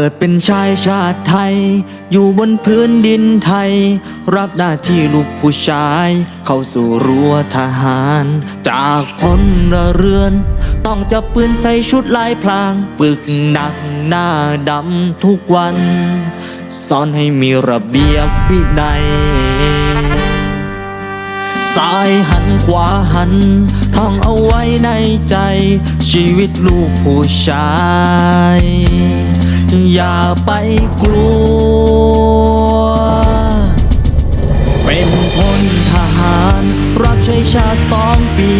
เกิดเป็นชายชาติไทย อยู่บนพื้นดินไทย รับหน้าที่ลูกผู้ชาย เข้าสู่รั้วทหาร จากพลเรือน ต้องจับปืนใส่ชุดลายพลาง ฝึกหนักหน้าดำทุกวัน สอนให้มีระเบียบวินัย ซ้ายหันขวาหัน ท่องเอาไว้ในใจ ชีวิตลูกผู้ชาย อย่าไปกลัว เป็นพลทหาร รับใช้ชาติสองปี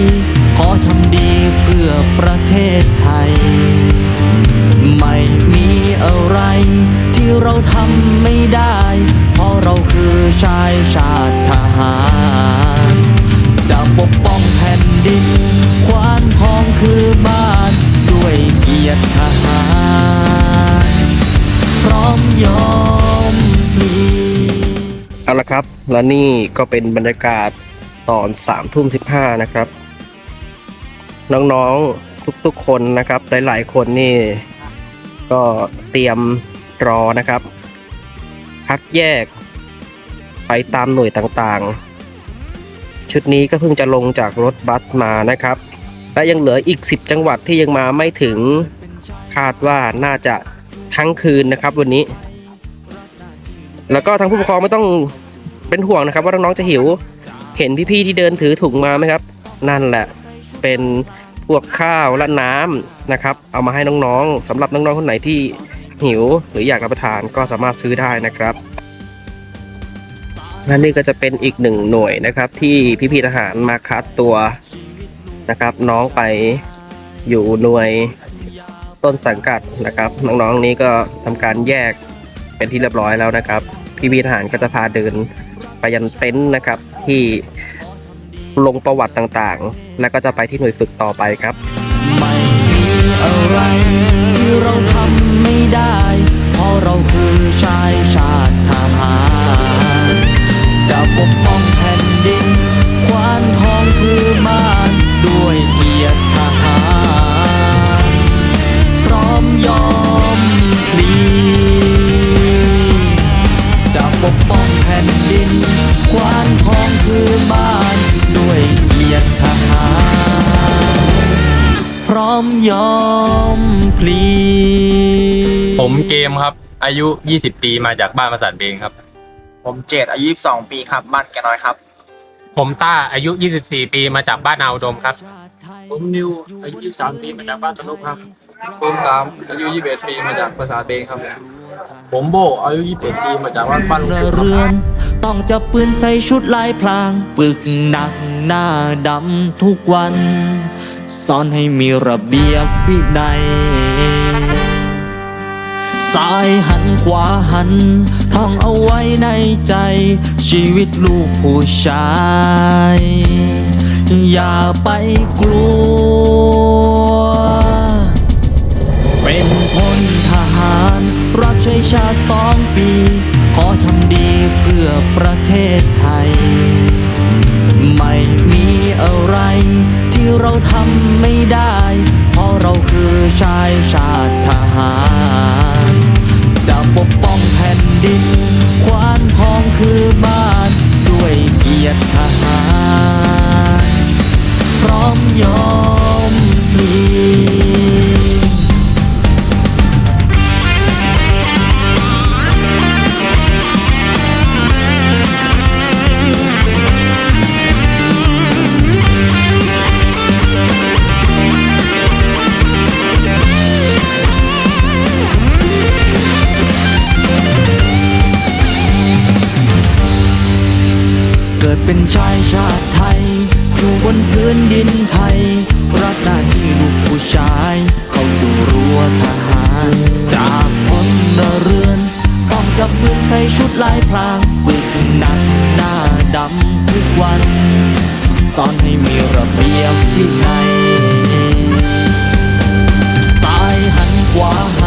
ขอทำดีเพื่อประเทศไทย ไม่มีอะไร ที่เราทำไม่ได้ เพราะเราคือชายชา เอาละครับ และนี่ก็เป็นบรรยากาศตอนสามทุ่มสิบห้านะครับ น้องๆทุกๆคนนะครับ หลายๆคนนี่ ก็เตรียมรอนะครับ คัดแยก ไปตามหน่วยต่างๆ ชุดนี้ก็เพิ่งจะลงจากรถบัสมานะครับ และยังเหลืออีก 10 จังหวัดที่ยังมาไม่ถึงคาดว่าน่าจะทั้งคืนนะครับวันนี้ แล้วก็ทางผู้ปกครองไม่ต้องเป็นห่วงนะครับ ว่าน้องๆจะหิว เห็นพี่ๆที่เดินถือถุงมาไหมครับ นั่นแหละเป็นพวกข้าวและน้ำนะครับ เอามาให้น้องๆสำหรับน้องๆคนไหนที่หิวหรืออยากรับประทานก็สามารถซื้อได้นะครับและนี่ก็จะเป็นอีกหนึ่งหน่วยนะครับ ที่พี่ๆทหารมาคัดตัวนะครับ น้องไปอยู่หน่วยต้นสังกัดนะครับ น้องๆนี้ก็ทำการแยก เป็นที่เรียบร้อยแล้วนะครับ พี่วีทหารก็จะพาเดินไปยันเต็นท์นะครับ ที่ลงประวัติต่างๆ แล้วก็จะไปที่หน่วยฝึกต่อไปครับ ไม่มีอะไรที่เราทำ ยอมพลีผมเกมครับ อายุ 20 ปีมาจากบ้านประสานเบงครับ ผมเจดอายุ22 ปีครับ บ้านแกน้อยครับ ผมต้าอายุ 24 ปีมาจากบ้านนาวดมครับ ผมนิวอายุ 23 ปีมาจากบ้านตะลุกครับ ผมสามอายุ 21 ปีมาจากภาษาเบงครับ ผมโบอายุ 21 ปีมาจากบ้านบ้านลุงเรือน ต้องจับปืนใส่ชุดลายพลาง ฝึกหนักหน้าดำทุกวัน สอนให้มีระเบียบวินัยซ้ายหันขวาหัน ท่องเอาไว้ในใจ ชีวิตลูกผู้ชาย อย่าไปกลัว เป็นพลทหาร รับใช้ชาติสองปี ขอทำดีเพื่อประเทศไทย ไม่มีอะไร ที่เราทำไม่ได้ เพราะเราคือชายชาติทหาร จะปกป้องแผ่นดิน เป็นชายชาติไทย อยู่บนพื้นดินไทย รับหน้าที่ลูกผู้ชาย เข้าสู่รั้วทหาร จากพลเรือนต้องจับปืนใส่ชุดลายพรางฝึกหนักหน้าดำทุกวันสอนให้มีระเบียบวินัยซ้ายหันขวา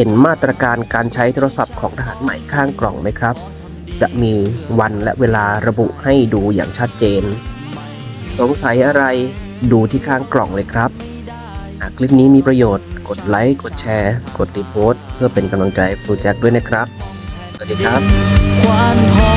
เห็นมาตรการการใช้โทรศัพท์ของทหารใหม่ข้างกล่องไหมครับ จะมีวันและเวลาระบุให้ดูอย่างชัดเจน สงสัยอะไรดูที่ข้างกล่องเลยครับ หากคลิปนี้มีประโยชน์ กดไลค์ กดแชร์ กดรีโพสต์เพื่อเป็นกำลังใจให้ครูแจ็คด้วยนะครับ สวัสดีครับ